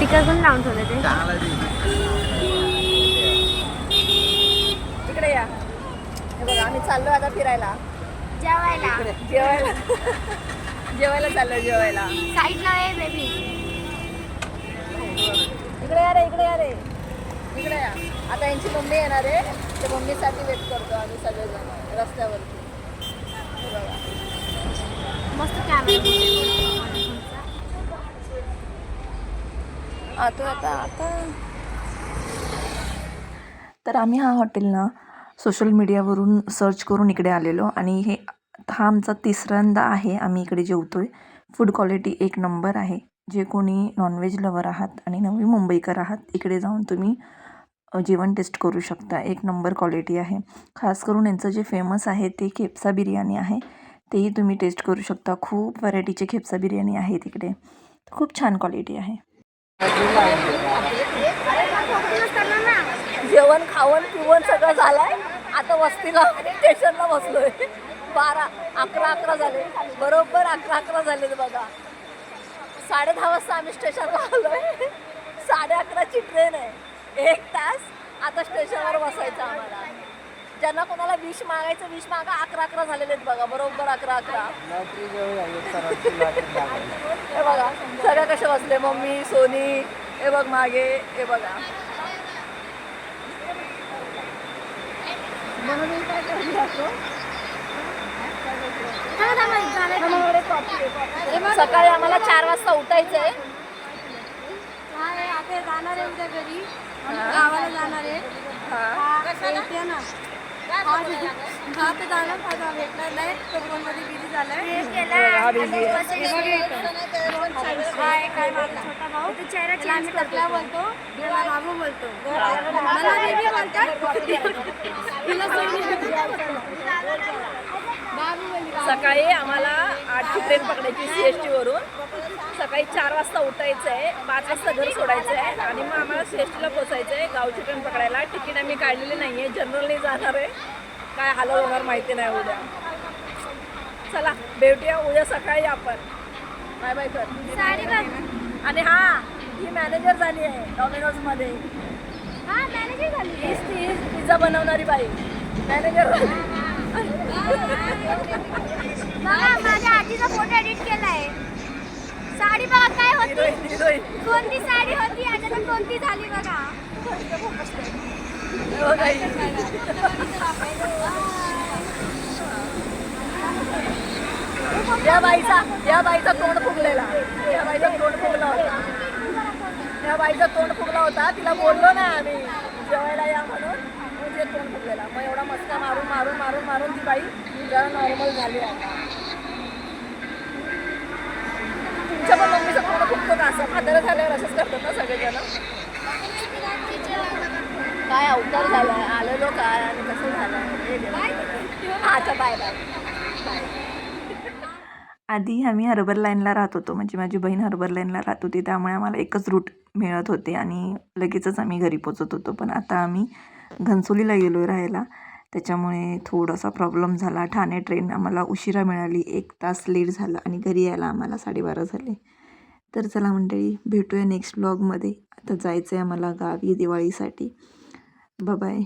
Sticker पण लावून ठेवले ते. इकडे या. हे बघा आम्ही चाललो आता फिरायला. जेवायला. जेवायला. जेवायला चाललो जेवायला. साईडला आहे बेबी इकडे या रे इकडे या रे. इकडे या. आता यांची मम्मी येणार आहे. ते मम्मीसाठी वेट करतो आम्ही सगळेजण रस्त्यावरती. बघा. मस्त कॅमेरा आता आता आता. तर आम्ही हा हॉटेल ना सोशल मीडियावरून सर्च करून इकडे आलेलो आणि हे हा आमचा तिसऱ्यांदा आहे आम्ही इकडे जेवतो आहे फूड क्वालिटी एक नंबर आहे. जे कोणी नॉनव्हेज लवर आहात आणि नवी मुंबईकर आहात इकडे जाऊन तुम्ही जेवण टेस्ट करू शकता. एक नंबर क्वालिटी आहे. खास करून यांचं जे फेमस आहे ते खेपसा बिर्याणी आहे. तेही तुम्ही टेस्ट करू शकता. खूप व्हरायटीचे खेपसा बिर्याणी आहे तिकडे खूप छान क्वालिटी आहे. जेवण खावण पिवण सगळं झालंय. आता वस्तीला स्टेशनला बसलोय. बारा अकरा अकरा झाले. बरोबर अकरा अकरा झाले बघा. साडे दहा वाजता आम्ही स्टेशनला आलोय. साडे अकराची ट्रेन आहे. एक तास आता स्टेशनवर बसायचं आम्हाला. ज्यांना कोणाला विष मागायचं विष मागा अकरा अकरा झालेले आहेत बघा. बरोबर अकरा अकरा. हे बघा सगळ्या कसे बसले? मम्मी सोनी हे बघ मागे हे बघा. म्हणून काय करून जातो सकाळी आम्हाला चार वाजता उठायचं आहे आता जाणार आहे उद्या घरी. गावाला जाणार आहे. हा ते जाणार माझा नाही फोनमध्ये बिझी काय चेहरा चेंज बोलतो बाबू बोलतो मला बेबी बोलतात तिला सकाळी आम्हाला आठची ट्रेन पकडायची सी एस वरून. सकाळी चार वाजता उठायचं आहे पाच वाजता घर सोडायचं आहे आणि मग आम्हाला सी एस टीला पोचायचं आहे. गावची ट्रेन पकडायला. तिकीट आम्ही काढलेली नाही आहे जनरलने जाणार आहे. काय हाल होणार माहिती नाही उद्या. चला भेटूया. उद्या सकाळी आपण. बाय बाय कर आणि हा ही मॅनेजर झाली आहे. डॉमिनोजमध्ये हा मॅनेजर झाली. हीच ती पिझ्झा बनवणारी बाई. मॅनेजर बघा माझ्या आजीचा फोटो एडिट केलाय साडी बघा काय होती हिरोईन हिरोईन कोणती साडी होती? आता कोणती झाली बघा. या बाईचा या बाईचा तोंड फुगलेला. या बाईचा तोंड फुगला होता. या बाईचा तोंड फुगला होता. तिला बोललो ना आम्ही. जेवायला या म्हणून. तोंड फुगलेला. मग एवढा मस्का मारून मारून मारून मारून ती बाई जरा नॉर्मल झाली आता. तुमच्या पण मम्मीचं तोंड खूप का असं म्हातारं झाल्यावर असंच करतात ना सगळेजण. काय अवतार झालाय आलेलो काय आणि कसं झालं? हे अच्छा बाय बाय बाय आधी आम्ही हर्बर लाईनला राहत होतो. म्हणजे माझी बहीण हर्बर लाईनला राहत होती. त्यामुळे आम्हाला एकच रूट मिळत होते आणि लगेचच आम्ही घरी पोचत होतो. पण आता आम्ही घनसोलीला गेलो राहायला. त्याच्यामुळे थोडासा प्रॉब्लेम झाला. ठाणे ट्रेन आम्हाला उशिरा मिळाली. एक तास लेट झाला आणि घरी यायला आम्हाला साडेबारा झाले. तर चला मंडळी भेटूया नेक्स्ट ब्लॉगमध्ये आता जायचं आहे आम्हाला गावी दिवाळीसाठी. बाय